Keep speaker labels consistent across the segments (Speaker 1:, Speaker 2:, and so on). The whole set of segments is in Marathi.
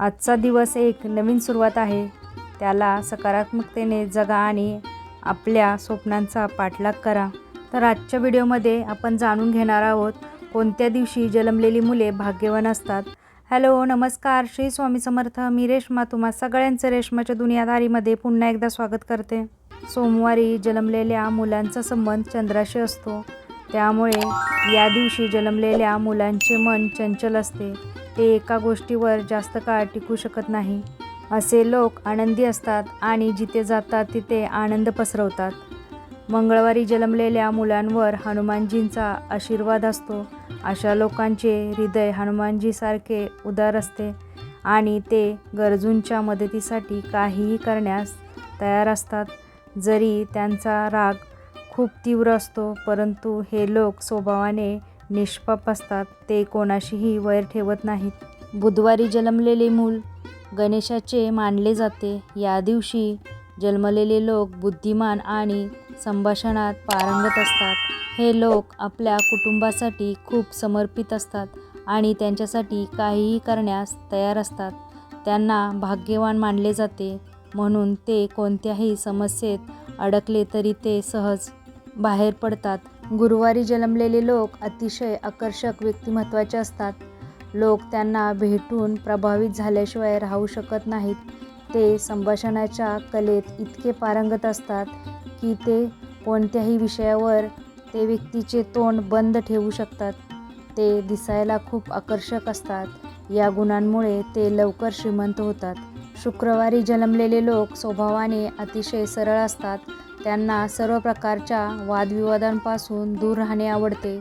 Speaker 1: आजचा दिवस एक नवीन सुरुवात आहे. त्याला सकारात्मकतेने जगा आणि आपल्या स्वप्नांचा पाठलाग करा. तर आजच्या व्हिडिओमध्ये आपण जाणून घेणार आहोत कोणत्या दिवशी जन्मलेली मुले भाग्यवान असतात? हॅलो नमस्कार. श्री स्वामी समर्थ. मी रेश्मा. तुम्हा सगळ्यांचं रेश्माच्या दुनियादारीमध्ये पुन्हा एकदा स्वागत करते. सोमवारी जन्मलेल्या मुलांचा संबंध चंद्राशी असतो. त्यामुळे या दिवशी जन्मलेल्या मुलांचे मन चंचल असते. ते एका गोष्टीवर जास्त काळ टिकू शकत नाही. असे लोक आनंदी असतात आणि जिथे जातात तिथे आनंद पसरवतात. मंगळवारी जन्मलेल्या मुलांवर हनुमानजींचा आशीर्वाद असतो. अशा लोकांचे हृदय हनुमानजीसारखे उदार असते आणि ते गरजूंच्या मदतीसाठी काहीही करण्यास तयार असतात. जरी त्यांचा राग खूप तीव्र असतो परंतु हे लोक स्वभावाने निष्पाप असतात. ते कोणाशीही वैर ठेवत नाहीत. बुधवारी जन्मलेले मूल गणेशाचे मानले जाते. या दिवशी जन्मलेले लोक बुद्धिमान आणि संभाषणात पारंगत असतात. हे लोक आपल्या कुटुंबासाठी खूप समर्पित असतात आणि त्यांच्यासाठी काहीही करण्यास तयार असतात. त्यांना भाग्यवान मानले जाते. म्हणून ते कोणत्याही समस्येत अडकले तरी ते सहज बाहेर पडतात. गुरुवारी जन्मलेले लोक अतिशय आकर्षक व्यक्तिमत्त्वाचे असतात. लोक त्यांना भेटून प्रभावित झाल्याशिवाय राहू शकत नाहीत. ते संभाषणाच्या कलेत इतके पारंगत असतात की ते कोणत्याही विषयावर ते व्यक्तीचे तोंड बंद ठेवू शकतात. ते दिसायला खूप आकर्षक असतात. या गुणांमुळे ते लवकर श्रीमंत होतात. शुक्रवारी जन्मलेले लोक स्वभावाने अतिशय सरळ असतात. त्यांना सर्व प्रकारच्या वादविवादांपासून दूर राहणे आवडते.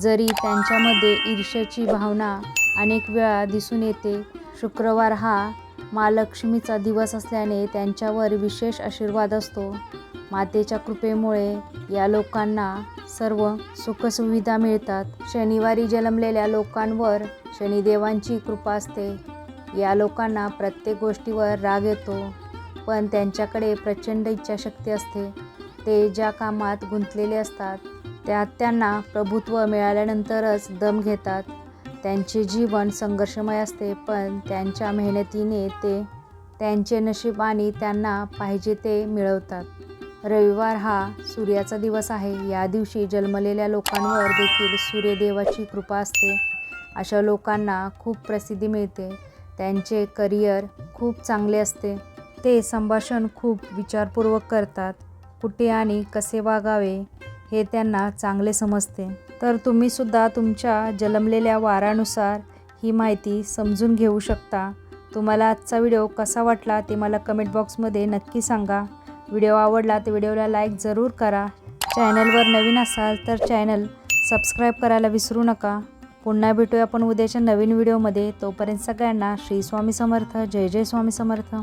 Speaker 1: जरी त्यांच्यामध्ये ईर्ष्याची भावना अनेक वेळा दिसून येते शुक्रवार हा महालक्ष्मीचा दिवस असल्याने त्यांच्यावर विशेष आशीर्वाद असतो. मातेच्या कृपेमुळे या लोकांना सर्व सुखसुविधा मिळतात. शनिवारी जन्मलेल्या लोकांवर शनिदेवांची कृपा असते. या लोकांना प्रत्येक गोष्टीवर राग येतो. पण त्यांच्याकडे प्रचंड इच्छाशक्ती असते. ते ज्या कामात गुंतलेले असतात त्यात त्यांना प्रभुत्व मिळाल्यानंतरच दम घेतात. त्यांचे जीवन संघर्षमय असते पण त्यांच्या मेहनतीने ते त्यांचे नशीब आणि त्यांना पाहिजे ते मिळवतात. रविवार हा सूर्याचा दिवस आहे. या दिवशी जन्मलेल्या लोकांवर देखील सूर्यदेवाची कृपा असते. अशा लोकांना खूप प्रसिद्धी मिळते. त्यांचे करिअर खूप चांगले असते. ते संभाषण खूप विचारपूर्वक करतात. कुठे आणि कसे वागावे हे त्यांना चांगले समजते. तर तुम्हीसुद्धा तुमच्या जन्मलेल्या वारानुसार ही माहिती समजून घेऊ शकता. तुम्हाला आजचा व्हिडिओ कसा वाटला ते मला कमेंट बॉक्समध्ये नक्की सांगा. व्हिडिओ आवडला तर व्हिडिओला लाईक जरूर करा. चॅनलवर नवीन असाल तर चॅनल सबस्क्राईब करायला विसरू नका. पुन्हा भेटूया आपण उद्याच्या नवीन व्हिडिओमध्ये. तोपर्यंत सगळ्यांना श्री स्वामी समर्थ. जय जय स्वामी समर्थ.